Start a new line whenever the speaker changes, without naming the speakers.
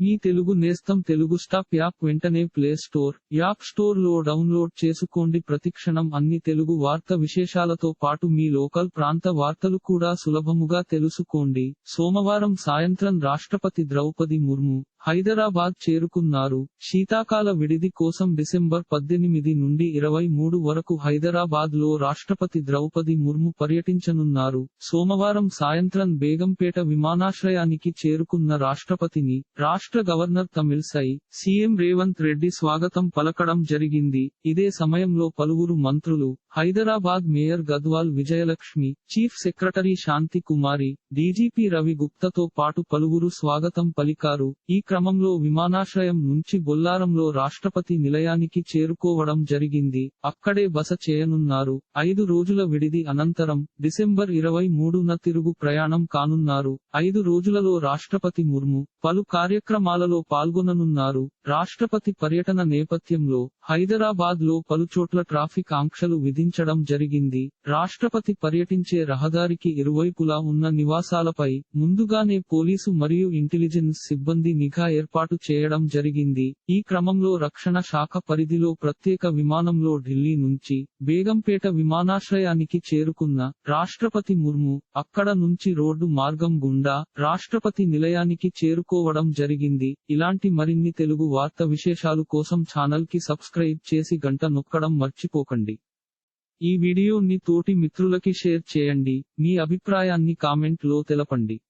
మీ తెలుగు నేస్తం Telugu stop app వెంటనే play store app స్టోర్లో డౌన్లోడ్ చేసుకోండి. ప్రతిక్షణం అన్ని తెలుగు వార్త విశేషాలతో పాటు మీ లోకల్ ప్రాంత వార్తలు కూడా సులభముగా తెలుసుకోండి. సోమవారం సాయంత్రం రాష్ట్రపతి ద్రౌపది ముర్ము హైదరాబాద్ చేరుకున్నారు. శీతాకాల విడిది కోసం డిసెంబర్ పద్దెనిమిది నుండి ఇరవై మూడు వరకు హైదరాబాద్లో రాష్ట్రపతి ద్రౌపది ముర్ము పర్యటించనున్నారు. సోమవారం సాయంత్రం బేగంపేట విమానాశ్రయానికి చేరుకున్న రాష్ట్రపతిని రాష్ట్ర గవర్నర్ తమిళసై సీఎం రేవంత్ రెడ్డి స్వాగతం పలకడం జరిగింది. ఇదే సమయంలో పలువురు మంత్రులు Hyderabad mayor Gadwal Vijayalakshmi chief secretary Shanti Kumari DGP Ravi గుప్తతో పాటు పలువురు స్వాగతం పలికారు. ఈ క్రమంలో విమానాశ్రయం నుంచి బొల్లారంలో రాష్ట్రపతి నిలయానికి చేరుకోవడం జరిగింది. అక్కడే బస చేయనున్నారు. ఐదు రోజుల విడిది అనంతరం డిసెంబర్ ఇరవై మూడున తిరుగు ప్రయాణం కానున్నారు. ఐదు రోజులలో రాష్ట్రపతి ముర్ము పలు కార్యక్రమాలలో పాల్గొననున్నారు. రాష్ట్రపతి పర్యటన నేపథ్యంలో హైదరాబాద్లో పలుచోట్ల ట్రాఫిక్ ఆంక్షలు విధించడం జరిగింది. రాష్ట్రపతి పర్యటించే రహదారికి ఇరువైపులా ఉన్న నివాసాలపై ముందుగానే పోలీసు మరియు ఇంటెలిజెన్స్ సిబ్బంది నిఘా ఏర్పాటు చేయడం జరిగింది. ఈ క్రమంలో రక్షణ శాఖ పరిధిలో ప్రత్యేక విమానంలో ఢిల్లీ నుంచి బేగంపేట విమానాశ్రయానికి చేరుకున్న రాష్ట్రపతి ముర్ము అక్కడ నుంచి రోడ్డు మార్గం గుండా రాష్ట్రపతి నిలయానికి చేరుకోవడం జరిగింది. ఇలాంటి మరిన్ని తెలుగు వార్త విశేషాలు కోసం ఛానల్కి సబ్స్క్రైబ్ చేసి గంట నొక్కడం మర్చిపోకండి. ఈ వీడియోని తోటి మిత్రులకి షేర్ చేయండి. మీ అభిప్రాయాన్ని కామెంట్లో తెలపండి.